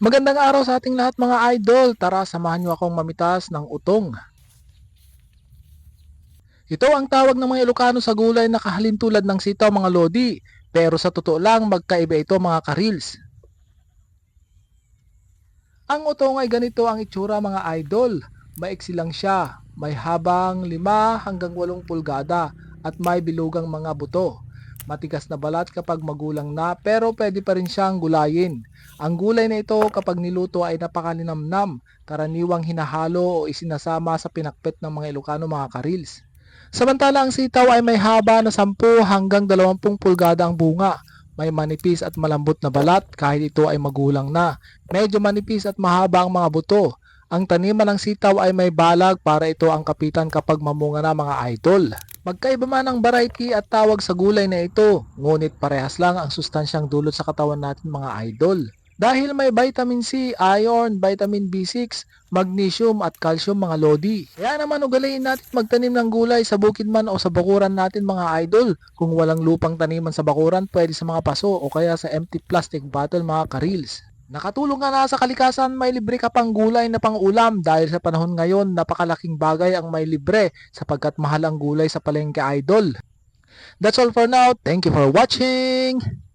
Magandang araw sa ating lahat mga idol. Tara, samahan niyo akong mamitas ng utong. Ito ang tawag ng mga Ilocano sa gulay na kahalin tulad ng sitaw mga lodi. Pero sa totoo lang, magkaiba ito mga karils. Ang utong ay ganito ang itsura mga idol. Maiksi lang siya. May habang 5 hanggang 8 pulgada at may bilugang mga buto. Matigas na balat kapag magulang na pero pwede pa rin siyang gulayin. Ang gulay na ito kapag niluto ay napakalinamnam, karaniwang hinahalo o isinasama sa pinakpet ng mga Ilocano mga karils. Samantala ang sitaw ay may haba na 10 hanggang 20 pulgada ang bunga. May manipis at malambot na balat kahit ito ay magulang na. Medyo manipis at mahaba ang mga buto. Ang taniman ng sitaw ay may balag para ito ang kapitan kapag mamunga na mga idol. Magkaiba man ang variety at tawag sa gulay na ito, ngunit parehas lang ang sustansyang dulot sa katawan natin mga idol. Dahil may vitamin C, iron, vitamin B6, magnesium at calcium mga lodi. Kaya naman ugaliin natin magtanim ng gulay sa bukid man o sa bakuran natin mga idol. Kung walang lupang taniman sa bakuran, pwede sa mga paso o kaya sa empty plastic bottle mga karils. Nakatulong nga na sa kalikasan, may libre ka pang gulay na pang ulam dahil sa panahon ngayon napakalaking bagay ang may libre sapagkat mahal ang gulay sa palengke idol. That's all for now. Thank you for watching.